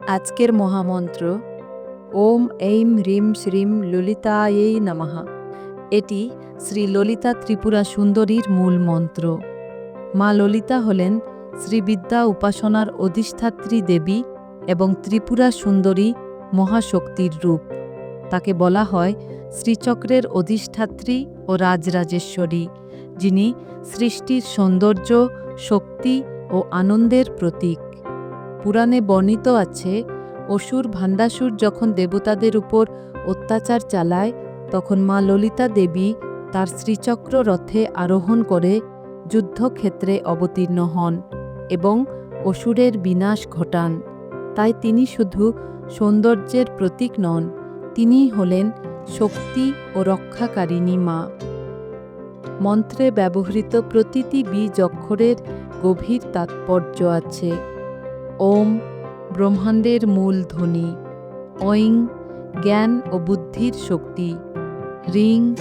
আজকের মহামন্ত্র, ওম এইম হ্রিম শ্রীম ললিতায়েই নমঃ। এটি শ্রী ললিতা ত্রিপুরা সুন্দরীর মূল মন্ত্র। মা ললিতা হলেন শ্রীবিদ্যা উপাসনার অধিষ্ঠাত্রী দেবী এবং ত্রিপুরা সুন্দরী মহাশক্তির রূপ। তাকে বলা হয় শ্রীচক্রের অধিষ্ঠাত্রী ও রাজরাজেশ্বরী, যিনি সৃষ্টির সৌন্দর্য, শক্তি ও আনন্দের প্রতীক। পুরাণে বর্ণিত আছে, অসুর ভান্ডাসুর যখন দেবতাদের উপর অত্যাচার চালায়, তখন মা ললিতা দেবী তার শ্রীচক্র রথে আরোহণ করে যুদ্ধক্ষেত্রে অবতীর্ণ হন এবং অসুরের বিনাশ ঘটান। তাই তিনি শুধু সৌন্দর্যের প্রতীক নন, তিনিই হলেন শক্তি ও রক্ষাকারিণী মা। মন্ত্রে ব্যবহৃত প্রতিটি বীজ অক্ষরের গভীর তাৎপর্য আছে। ওম ব্রহ্মাণ্ডের মূল ধ্বনি ঐং জ্ঞান ও বুদ্ধির শক্তি রিং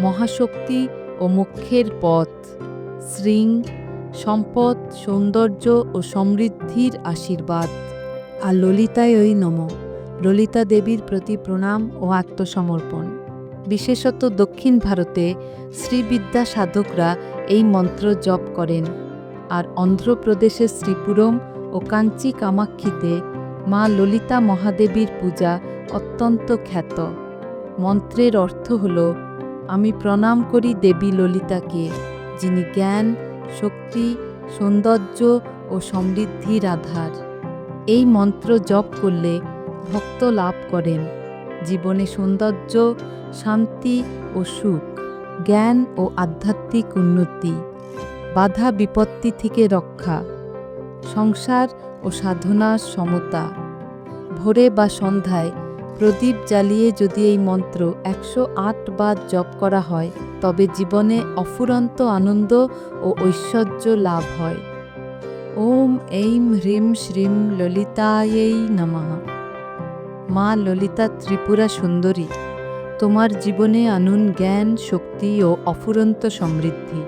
মহাশক্তি ও মুখ্যের পথ, শ্রিং সম্পদ, সৌন্দর্য ও সমৃদ্ধির আশীর্বাদ। আর ললিতায় ওই নম, ললিতা দেবীর প্রতি প্রণাম ও আত্মসমর্পণ। বিশেষত দক্ষিণ ভারতে শ্রীবিদ্যা সাধকরা এই মন্ত্র জপ করেন। আর অন্ধ্রপ্রদেশের শ্রীপুরম ও কাঞ্চি কামাক্ষীতে মা ললিতা মহাদেবীর পূজা অত্যন্ত খ্যাত। মন্ত্রের অর্থ হল, আমি প্রণাম করি দেবী ললিতাকে, যিনি জ্ঞান, শক্তি, সৌন্দর্য ও সমৃদ্ধির আধার এই মন্ত্র জপ করলে ভক্ত লাভ করেন। জীবনে সৌন্দর্য, শান্তি ও সুখ, জ্ঞান ও আধ্যাত্মিক উন্নতি, বাধা বিপত্তি থেকে রক্ষা। সংসার ও সাধনার সমতা। ভোরে বা সন্ধ্যায় প্রদীপ জ্বালিয়ে যদি এই মন্ত্র একশো আট বার জপ করা হয়, তবে জীবনে অফুরন্ত আনন্দ ও ঐশ্বর্য লাভ হয়। ওম এইম হ্রিম শ্রীম ললিতায়েই নমঃ। মা ললিতা ত্রিপুরা সুন্দরী, তোমার জীবনে আনুন জ্ঞান, শক্তি ও অফুরন্ত সমৃদ্ধি।